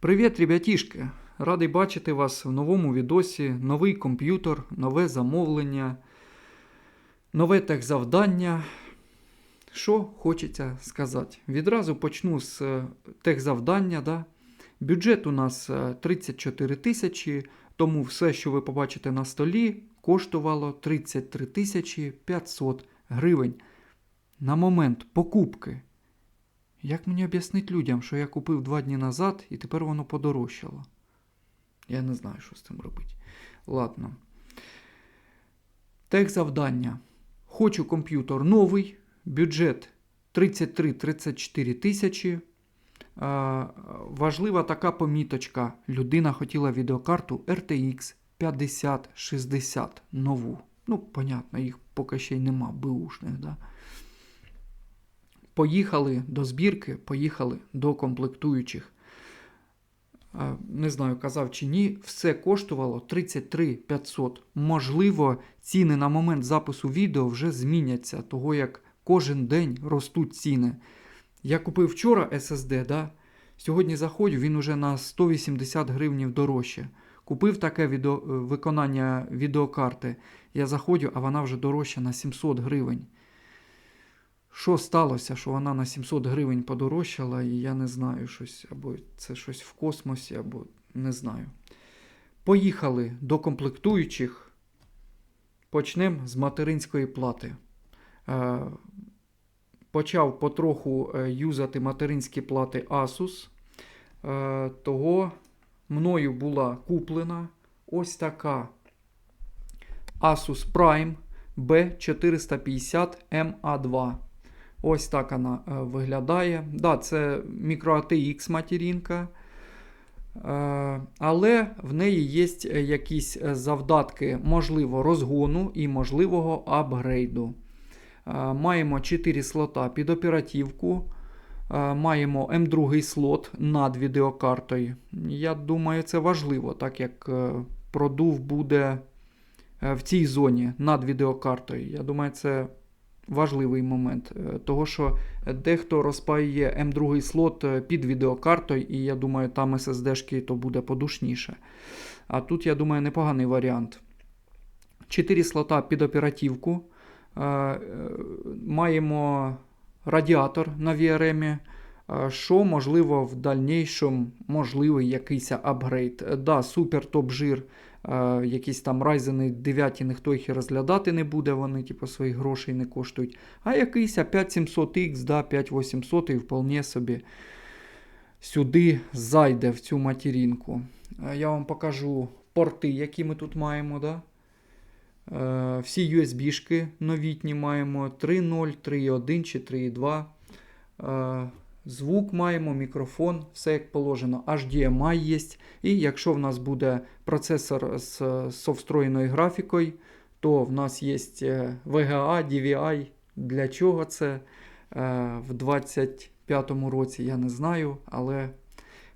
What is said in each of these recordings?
Привіт, ребятішки! Радий бачити вас в новому відосі. Новий комп'ютер, нове замовлення, нове техзавдання. Що хочеться сказати? Відразу почну з е, техзавдання. Да? Бюджет у нас е, 34 тисячі, тому все, що ви побачите на столі, коштувало 33 тисячі 500 гривень. На момент покупки. Як мені об'яснити людям, що я купив два дні назад і тепер воно подорожчало? Я не знаю, що з цим робити. Ладно. Тех завдання. Хочу комп'ютер новий, бюджет 33-34 тисячі. Важлива така поміточка. Людина хотіла відеокарту RTX 5060 нову. Ну, понятно, їх поки ще й нема, беушних, да? Поїхали до збірки, поїхали до комплектуючих. Не знаю, казав чи ні, все коштувало 33 500. Можливо, ціни на момент запису відео вже зміняться, того як кожен день ростуть ціни. Я купив вчора SSD, да? сьогодні заходжу, він уже на 180 гривнів дорожче. Купив таке відео, е, виконання відеокарти. Я заходжу, а вона вже дорожча на 700 гривень. Що сталося, що вона на 700 гривень подорожчала, і я не знаю щось, або це щось в космосі, або не знаю. Поїхали до комплектуючих. Почнемо з материнської плати. Е, почав потроху е, юзати материнські плати Asus. Е, того мною була куплена ось така Asus Prime B450 MA2. Ось так вона е, виглядає. Да, це мікро ATX материнка. Е, але в неї є якісь е, завдатки, можливо, розгону і можливого апгрейду. Маємо 4 слота під оперативку. Маємо М2 слот над відеокартою. Я думаю, це важливо, так як продув буде в цій зоні над відеокартою. Я думаю, це важливий момент. е, Того, що дехто розпаює М2 слот е, під відеокартою, і я думаю, там SSD-шки то буде подушніше. А тут, я думаю, непоганий варіант. 4 слота під оперативку. Е, Маємо радіатор на VRM. Що можливо в дальнішому можливий якийсь апгрейд. Да, супер топ жир, е, якісь там Ryzen 9 ніхто їх і розглядати не буде, вони типу своїх грошей не коштують. А якийсь 5700X, да, 5800 і вполне собі сюди зайде в цю материнку. Е, Я вам покажу порти, які ми тут маємо. Да? Е, Всі USB-шки новітні маємо 3.0, 3.1 чи 3.2. Е, Звук маємо, мікрофон, все як положено. HDMI є. І якщо в нас буде процесор з, з встроєною графікою, то в нас є е, VGA, DVI. Для чого це е, в 25-му році, я не знаю, але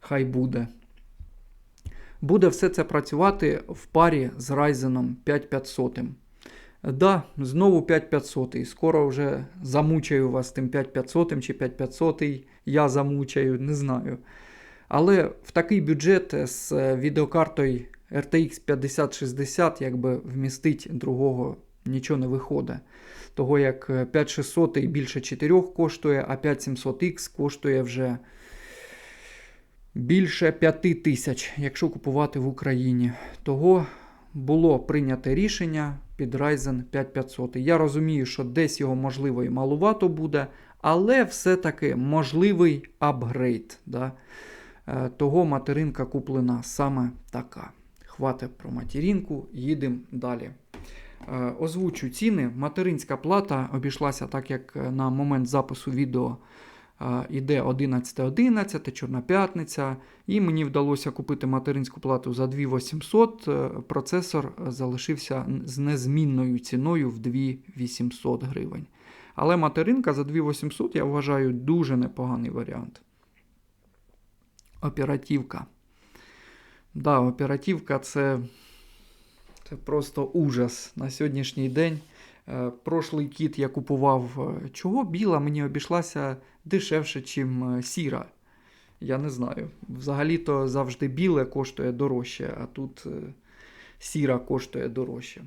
хай буде. Буде все це працювати в парі з Ryzen 5500. Да, знову 5500. Скоро вже замучаю вас тим 5500 чи 5500. Я замучаю, не знаю. Але в такий бюджет з відеокартою RTX 5060 якби вмістить другого нічого не виходить. Того як 5600 більше 4 коштує, а 5700X коштує вже більше 5 тисяч, якщо купувати в Україні. Того було прийнято рішення під Ryzen 5500. Я розумію, що десь його можливо і малувато буде, але все-таки можливий апгрейд. Да? Е, Того материнка куплена саме така. Хватить про материнку, їдемо далі. Е, Озвучу ціни. Материнська плата обійшлася так, як на момент запису відео е, іде 11.11, Чорна п'ятниця. І мені вдалося купити материнську плату за 2800. е, Процесор залишився з незмінною ціною в 2800 гривень. Але материнка за 2800 я вважаю дуже непоганий варіант. Оперативка. Да, оперативка це, це просто ужас на сьогоднішній день. Е, Прошлий кіт я купував. е, Чого біла мені обійшлася дешевше, ніж сіра. Я не знаю. Взагалі-то завжди біле коштує дорожче, а тут е, сіра коштує дорожче.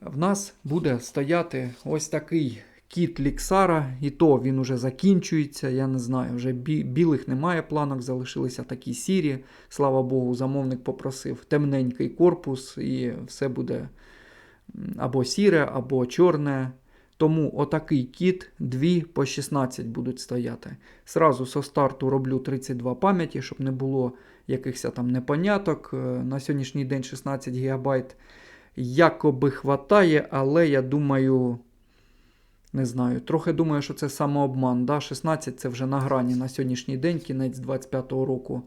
В нас буде стояти ось такий кіт Ліксара, і то він уже закінчується. Я не знаю, вже бі- білих немає планок, залишилися такі сірі. Слава Богу, замовник попросив темненький корпус, і все буде або сіре, або чорне. Тому отакий кіт, дві по 16 будуть стояти. Сразу со старту роблю 32 пам'яті, щоб не було якихось там непоняток. Е, На сьогоднішній день 16 ГБ якоби хватає, але я думаю, не знаю, трохи думаю, що це самообман. Да? 16 це вже на грані на сьогоднішній день, кінець 25-го року.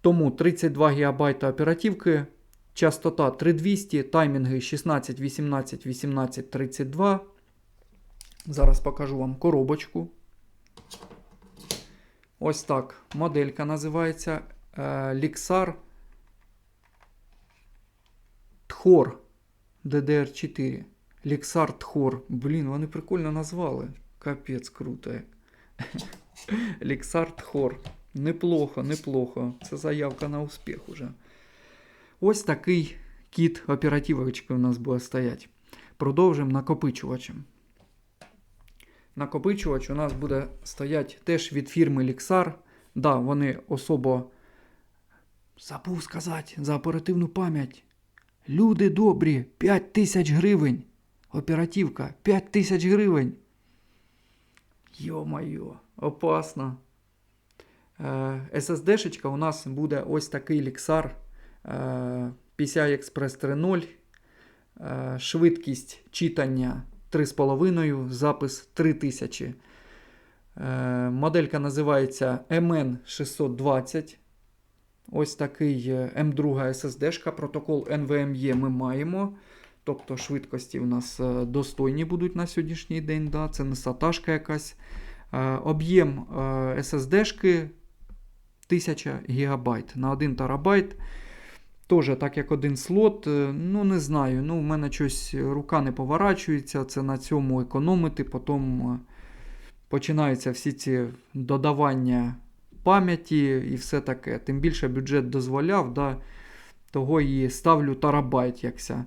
Тому 32 ГБ оперативки, частота 3200, таймінги 16, 18, 18, 32. Зараз покажу вам коробочку. Ось так. Моделька називається е, Lixar Тхор DDR4. Lixar Тхор. Блін, вони прикольно назвали. Капець круто. Lixar Тхор. Неплохо, неплохо. Це заявка на успіх уже. Ось такий кіт оперативочки у нас буде стояти. Продовжимо накопичувачем. Накопичувач у нас буде стояти теж від фірми Lixar. Да, вони особо забув сказати за оперативну пам'ять. Люди добрі, 5 тисяч гривень. Оперативка 5 тисяч гривень. Йо-майо, опасно. Е, SSD-шечка у нас буде ось такий Lixar е, PCI Express 3.0. Е, швидкість читання 3,5, запис 3000. Е, моделька називається MN620. Ось такий е, M2 SSD, протокол NVMe ми маємо. Тобто швидкості у нас е, достойні будуть на сьогоднішній день. Да? Це не саташка якась. Е, Об'єм е, SSD 1000 ГБ на 1 терабайт. Теж так як один слот. е, Ну, не знаю. Ну, в мене щось рука не поворачується. Це на цьому економити. Потім е, починаються всі ці додавання пам'яті і все таке. Тим більше бюджет дозволяв, да, того і ставлю терабайт якся.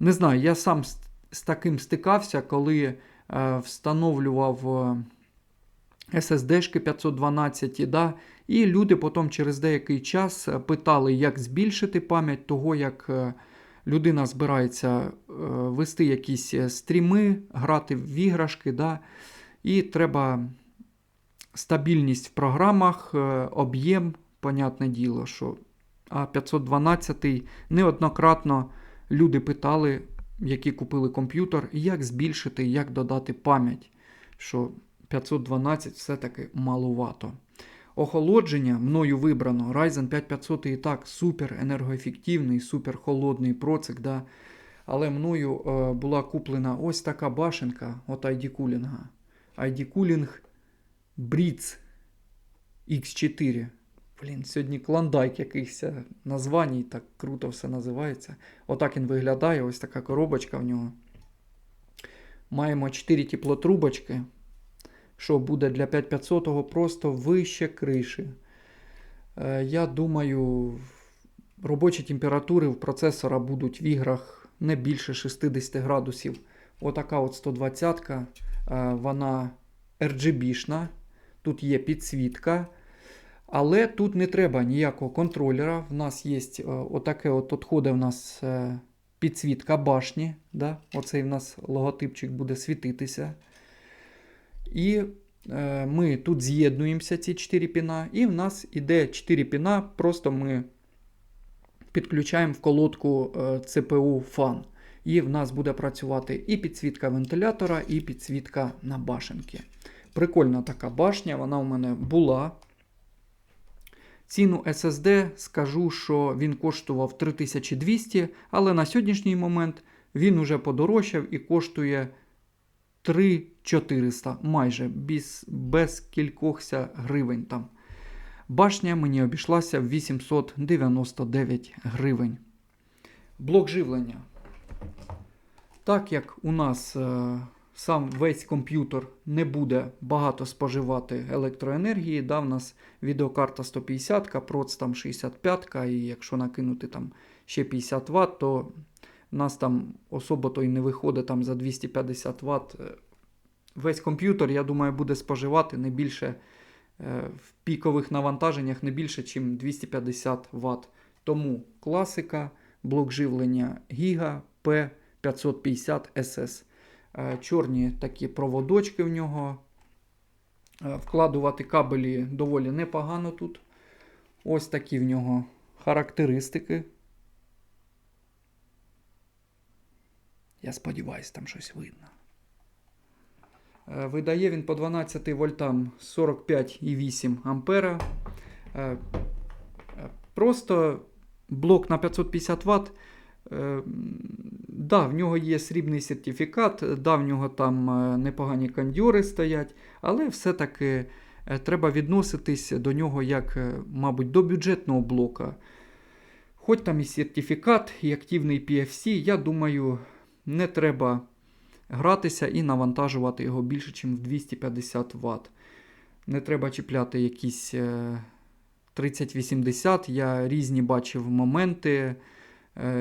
Не знаю, я сам з, з таким стикався, коли е, встановлював е, SSD-шки 512, да, і люди потім через деякий час е, питали, як збільшити пам'ять того, як е, людина збирається е, вести якісь е, стріми, грати в іграшки, да, і треба стабільність в програмах, е, об'єм, понятне діло, що а 512 неоднократно люди питали, які купили комп'ютер, як збільшити, як додати пам'ять, що 512 все-таки малувато. Охолодження мною вибрано. Ryzen 5500 і так супер енергоефективний, супер холодний процик. Да? Але мною е, була куплена ось така башенка от ID Cooling. ID Cooling Brits X4. Блін, сьогодні клондайк якийсь названій, так круто все називається. Отак він виглядає, ось така коробочка в нього. Маємо 4 теплотрубочки, що буде для 5500 просто вище криші. Е, я думаю, робочі температури в процесора будуть в іграх не більше 60 градусів. Отака от 120 е, вона RGB-шна. Тут є підсвітка. Але тут не треба ніякого контролера. В нас є е, отаке от відходить в нас е, підсвітка башні. Да? Оцей в нас логотипчик буде світитися. І е, ми тут з'єднуємося, ці 4 піна, і в нас іде 4 піна, просто ми підключаємо в колодку CPU FAN. І в нас буде працювати і підсвітка вентилятора, і підсвітка на башенки. Прикольна така башня, вона у мене була. Ціну SSD скажу, що він коштував 3200, але на сьогоднішній момент він уже подорожчав і коштує 3400 майже без, без кількохся гривень там. Башня мені обійшлася в 899 гривень. Блок живлення. Так як у нас е, сам весь комп'ютер не буде багато споживати електроенергії. Да, в нас відеокарта 150, проц там 65, і якщо накинути там ще 50 Вт, то в нас там особо то й не виходить там за 250 Вт. Весь комп'ютер, я думаю, буде споживати не більше е, в пікових навантаженнях не більше, ніж 250 Вт. Тому класика, блок живлення Giga P550 SS. Е, Чорні такі проводочки в нього. Е, Вкладувати кабелі доволі непогано тут. Ось такі в нього характеристики. Я сподіваюся, там щось видно. Е, Видає він по 12 вольтам 45,8 ампера. Е, е, Просто блок на 550 Вт. Е, Да, в нього є срібний сертифікат, да, в нього там е, непогані кондьори стоять, але все-таки е, треба відноситись до нього як, е, мабуть, до бюджетного блока. Хоч там і сертифікат, і активний PFC, я думаю, не треба гратися і навантажувати його більше, ніж в 250 Вт. Не треба чіпляти якісь е, 3080. Я різні бачив моменти,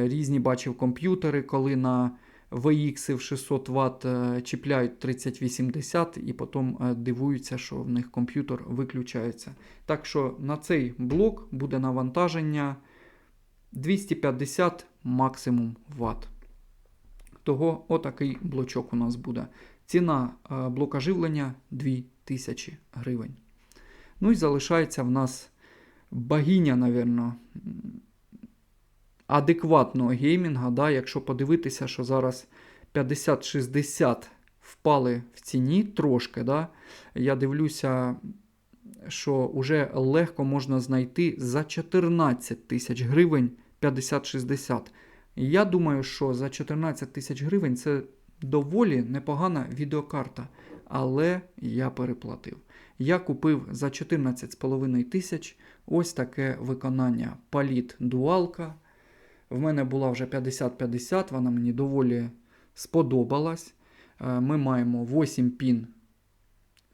різні бачив комп'ютери, коли на VX в 600 Вт е, чіпляють 3080 і потім е, дивуються, що в них комп'ютер виключається. Так що на цей блок буде навантаження 250 максимум Вт. Того отакий блочок у нас буде. Ціна е, блока живлення 2000 гривень. Ну і залишається в нас богиня, напевно, адекватного геймінга. Да? Якщо подивитися, що зараз 50-60 впали в ціні трошки. Да? Я дивлюся, що вже легко можна знайти за 14 тисяч гривень 50-60. Я думаю, що за 14 тисяч гривень це доволі непогана відеокарта. Але я переплатив. Я купив за 14,5 тисяч ось таке виконання Паліт Дуалка. В мене була вже 50-50, вона мені доволі сподобалась. Е, Ми маємо 8 пін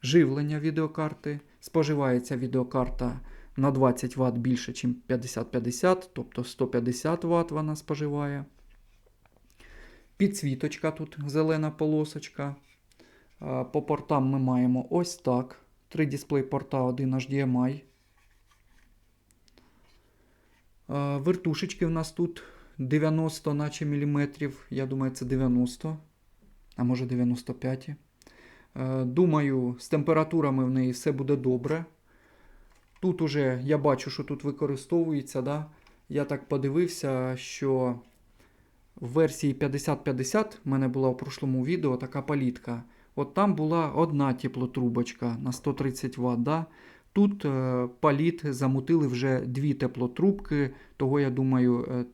живлення відеокарти. Споживається відеокарта на 20 Вт більше, ніж 50-50, тобто 150 Вт вона споживає. Підсвіточка тут зелена полосочка. Е, По портам ми маємо ось так. Три дисплей порта, один HDMI. Е, Вертушечки в нас тут 90 наче міліметрів. Я думаю, це 90, а може 95. Е, Думаю, з температурами в неї все буде добре. Тут уже я бачу, що тут використовується. Да? Я так подивився, що в версії 5050 в мене була в прошлому відео така палітка. От там була одна теплотрубочка на 130 Вт. Да? Тут е, паліт замутили вже дві теплотрубки, того, я думаю, е,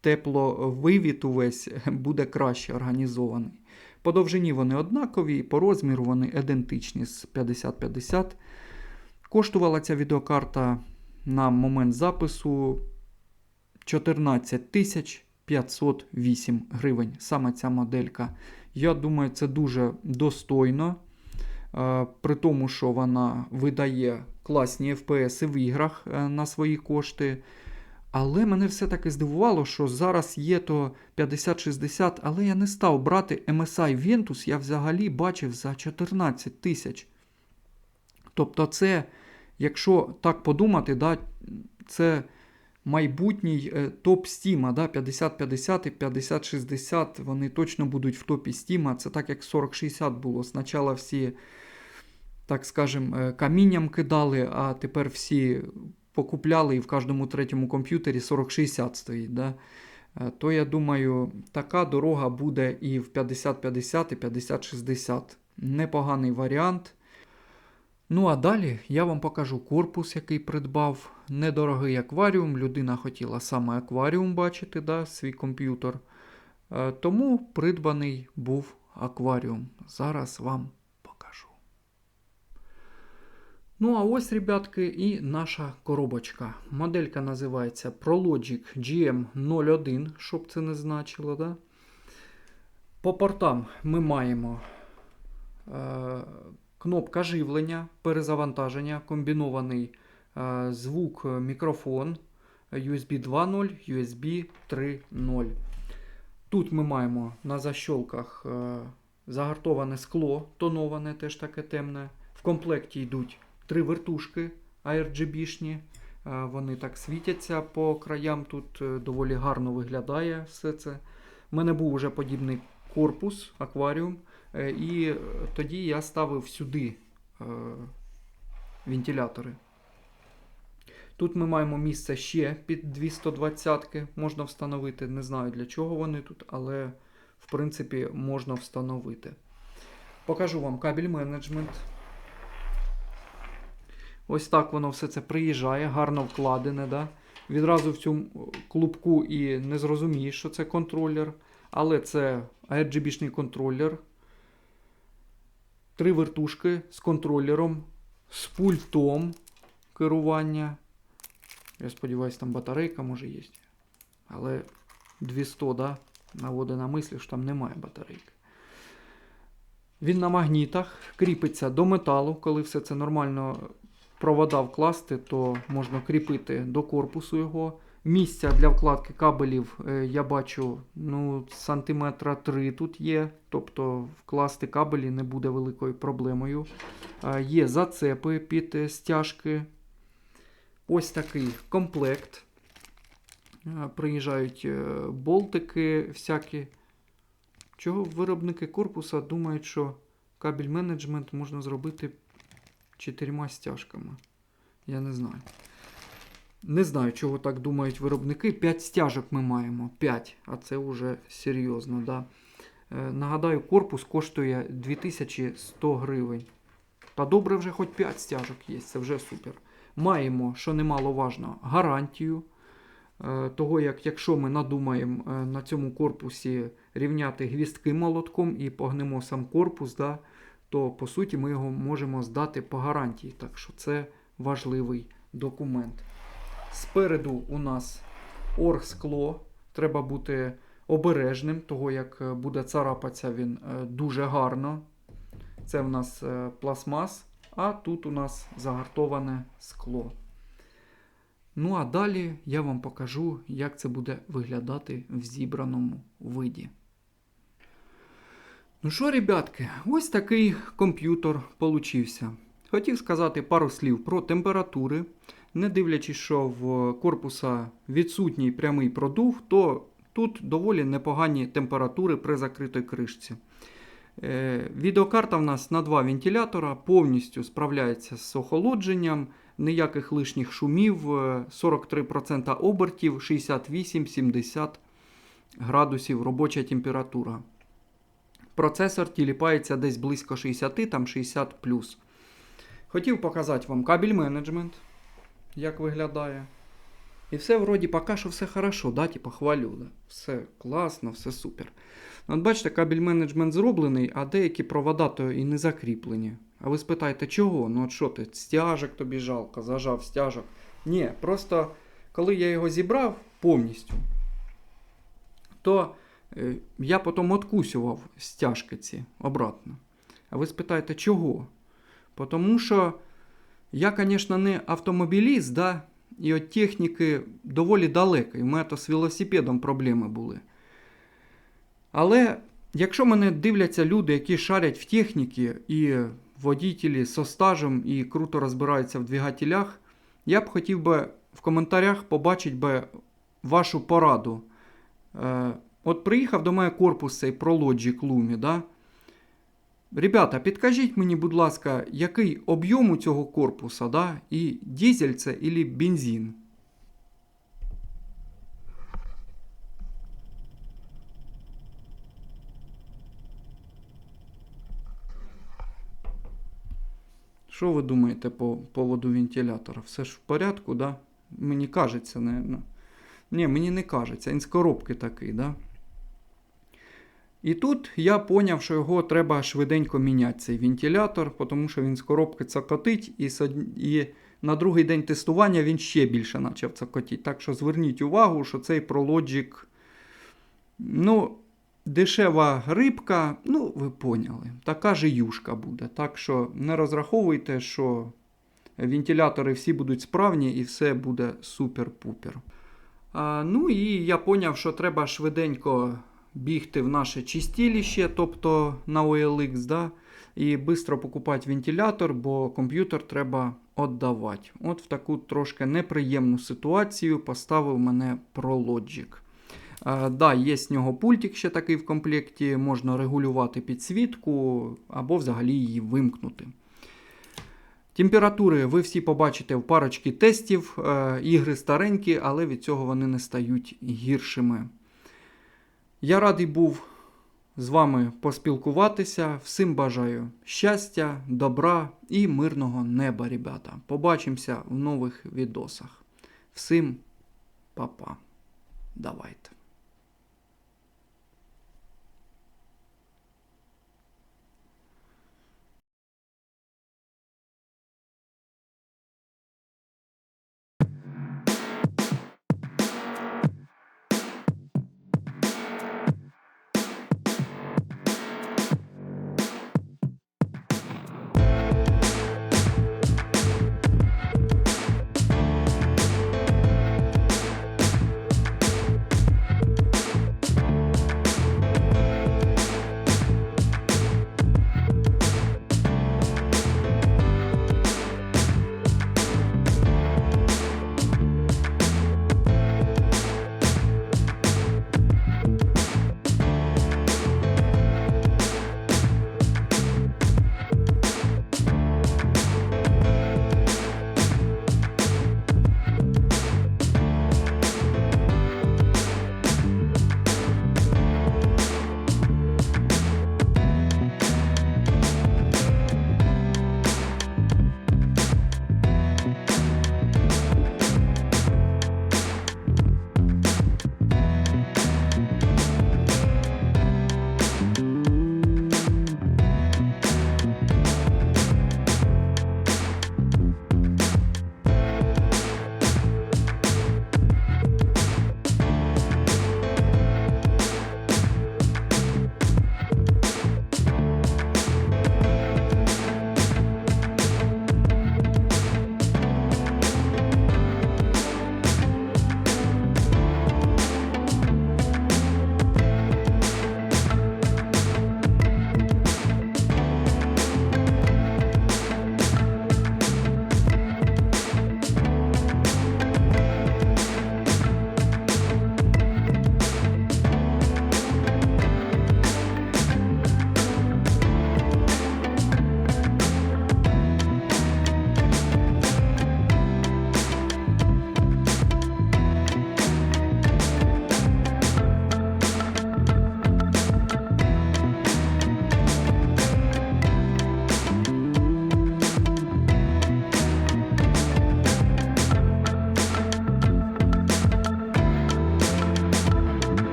тепловивід увесь буде краще організований. По довжині вони однакові, по розміру вони ідентичні з 5050. Коштувала ця відеокарта на момент запису 14 тисяч 508 гривень. Саме ця моделька. Я думаю, це дуже достойно. Е, При тому, що вона видає класні FPS в іграх е, на свої кошти. Але мене все-таки здивувало, що зараз є то 5060, але я не став брати MSI Ventus, я взагалі бачив за 14 тисяч. Тобто, це, якщо так подумати, да, це майбутній е, топ Steam, да, 5050 і 5060, вони точно будуть в топі Steam. Це так як 4060 було. Спочатку всі, так скажем, е, камінням кидали, а тепер всі покупляли і в кожному третьому комп'ютері 4060 стоїть. Да? Е, То я думаю, така дорога буде і в 5050 і 5060. Непоганий варіант. Ну, а далі я вам покажу корпус, який придбав. Недорогий акваріум. Людина хотіла саме акваріум бачити, да, свій комп'ютер. Е, Тому придбаний був акваріум. Зараз вам покажу. Ну, а ось, ребятки, і наша коробочка. Моделька називається ProLogic GM01, щоб це не значило. Да? По портам ми маємо е, кнопка живлення, перезавантаження, комбінований е, звук, е, мікрофон, USB 2.0, USB 3.0. Тут ми маємо на защолках е, загартоване скло, тоноване, теж таке темне. В комплекті йдуть три вертушки ARGB-шні. Е, Вони так світяться по краям. Тут е, доволі гарно виглядає все це. У мене був уже подібний корпус, акваріум, е, і е, тоді я ставив сюди вентилятори. Тут ми маємо місце ще під 220 ки можна встановити. Не знаю для чого вони тут, але в принципі можна встановити. Покажу вам кабель менеджмент. Ось так воно все це приїжджає, гарно вкладене. Да? Відразу в цьому клубку і не зрозумієш, що це контролер. Але це RGB-шний контролер. Три вертушки з контролером, з пультом керування. Я сподіваюся, там батарейка може є. Але 200, да? наводить на мислі, що там немає батарейки. Він на магнітах кріпиться до металу, коли все це нормально провода вкласти, то можна кріпити до корпусу його. Місця для вкладки кабелів е, я бачу ну, сантиметра 3 тут є. Тобто вкласти кабелі не буде великою проблемою. Є зацепи під е, стяжки. Ось такий комплект. Приїжджають е, болтики всякі. Чого виробники корпуса думають, що кабель менеджмент можна зробити чотирма стяжками? Я не знаю. Не знаю, чого так думають виробники. 5 стяжок ми маємо. 5, а це вже серйозно. Да? Е, нагадаю, корпус коштує 2100 гривень. Та добре вже хоч 5 стяжок є, це вже супер. Маємо, що немаловажно, гарантію. е, Того, як якщо ми надумаємо е, на цьому корпусі рівняти гвістки молотком і погнемо сам корпус, да, то по суті ми його можемо здати по гарантії. Так що це важливий документ. Спереду у нас оргскло. Треба бути обережним, того як е, буде царапатися він е, дуже гарно. Це в нас е, пластмас, а тут у нас загартоване скло. Ну а далі я вам покажу, як це буде виглядати в зібраному виді. Ну що, ребятки, ось такий комп'ютер получився. Хотів сказати пару слів про температури. Не дивлячись, що в корпуса відсутній прямий продув, то тут доволі непогані температури при закритій кришці. Е, Відеокарта в нас на два вентилятора, повністю справляється з охолодженням, ніяких лишніх шумів, е, 43% обертів, 68-70 градусів робоча температура. Процесор тіліпається десь близько 60, там 60 Хотів показати вам кабель менеджмент, як виглядає. І все вроді поки що все хорошо, да, типа хвалю. Да? Все класно, все супер. Ну, От бачите, кабель менеджмент зроблений, а деякі провода то і не закріплені. А ви спитаєте, чого? Ну от що ти, стяжок тобі жалко, зажав стяжок. Ні, просто коли я його зібрав повністю, то я потім откусював стяжки ці обратно. А ви спитаєте, чого? Тому що я, звісно, не автомобіліст, да? і від техніки доволі далеко. І в мене то з велосипедом проблеми були. Але якщо мене дивляться люди, які шарять в техніці, і водітелі со стажем і круто розбираються в двигателях, я б хотів би в коментарях побачити би вашу пораду. От приїхав до мене корпус цей ProLogic Lumi, да? Ребята, підкажіть мені, будь ласка, який об'єм у цього корпуса, да? і дизель це или бензин? Що ви думаєте по поводу вентилятора? Все ж в порядку, да? Мені кажеться, не. Ні, мені не кажеться, він з коробки такий, да? І тут я поняв, що його треба швиденько міняти, цей вентилятор, тому що він з коробки цокотить, і, і на другий день тестування він ще більше почав цокотіти. Так що зверніть увагу, що цей ProLogic, ну, Дешева рибка, ну, ви поняли, така же юшка буде. Так що не розраховуйте, що вентилятори всі будуть справні і все буде супер-пупер. А, ну і я поняв, що треба швиденько бігти в наше чистіліще, тобто на OLX, да, і швидко покупати вентилятор, бо комп'ютер треба віддавати. От в таку трошки неприємну ситуацію поставив мене ProLogic. А, да, є з нього пультик ще такий в комплекті, можна регулювати підсвітку або взагалі її вимкнути. Температури ви всі побачите в парочці тестів. Е, ігри старенькі, але від цього вони не стають гіршими. Я радий був з вами поспілкуватися. Всім бажаю щастя, добра і мирного неба, ребята. Побачимося в нових відосах. Всім па-па. Давайте.